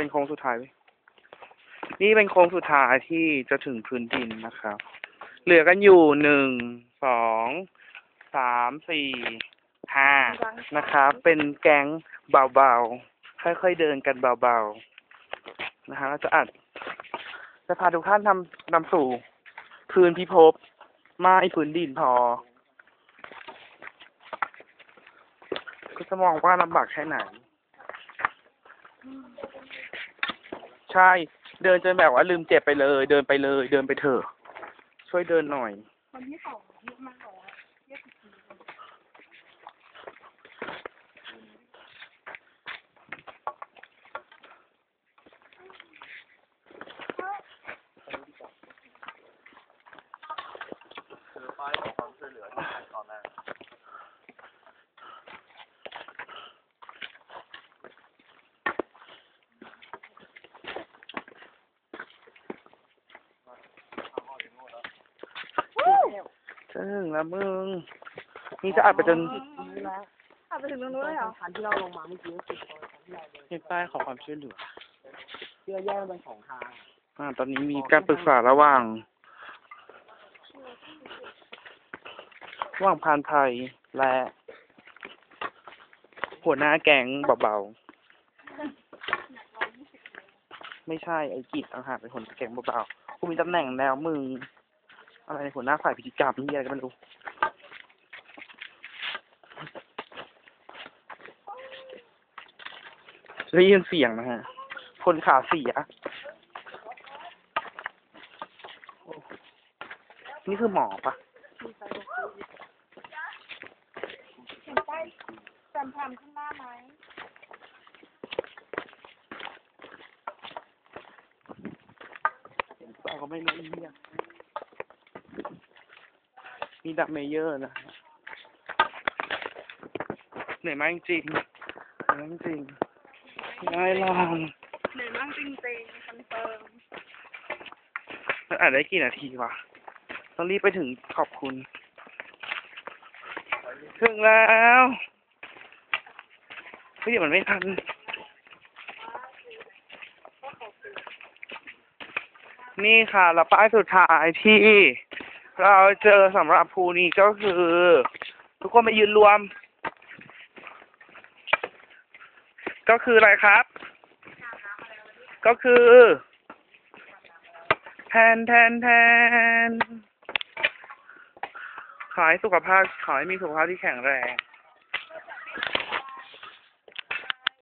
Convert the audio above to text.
เป็นโค้งสุดท้าย นี่เป็นโค้งสุดท้ายที่จะถึงพื้นดินนะครับ เหลือกันอยู่หนึ่ง สอง สาม สี่ ห้านะครับ เป็นแก๊งเบาๆ ค่อยๆเดินกันเบาๆ นะฮะเราจะอัด จะพาทุกท่านนำนำสู่พื้นพิภพไม่พื้นดินพอ ก็จะมองว่าลำบากแค่ไหน ใช่ เดินจนแบบว่าลืมเจ็บไปเลย เดินไปเลย เดินไปเถอะ ช่วยเดินหน่อย คนที่สองที่มาบอกว่าเรียกผีคือป้ายขอความช่วยเหลือที่ขั้นตอนแรก จะถึงแล้วมึง นี่จะอัดไปจนขับไปถึงตรงนู้นเลยเหรอทางที่เราลงมาเมื่อกี้ก็คือตอนที่เราเดินมีป้ายขอความช่วยเหลือเพื่อแยกเป็นสองทางอ่า ตอนนี้มีการปรึกษาระหว่างระหว่างพานไทยและ หัวหน้าแก๊งเบาๆ ไม่ใช่ไอ้กิจต่าหากเป็นหัวหน้าแก๊งเบาๆกูมีตำแหน่งแล้วมึง อะไรหัวหน้าฝ่ายพิธีกรรมนี่อะไรก็ไม่รู้ได้ยินเสียงนะฮะ คนขาเสีย นี่คือหมอปะเห็นป้ายจำทำข้างหน้าไหมเราก็ไม่รู้เรียก มีดับเมเยอร์นะฮะเหนื่อยมากจริงๆเหนื่อยมากจริงง่ายลองเหนื่อยมากจริงๆคอนเฟิร์มมันอ่านได้กี่นาทีวะต้องรีบไปถึงขอบคุณ ถึงแล้วเฮ้ยเดี๋ยวมันไม่ทันนี่ค่ะ แล้วป้ายสุดท้ายที่ เราเจอสำหรับภูนี้ก็คือ ทุกคนไปยืนรวม ก็คืออะไรครับ ก็คือแทนแทนแทนขอให้สุขภาพขอให้มีสุขภาพที่แข็งแรง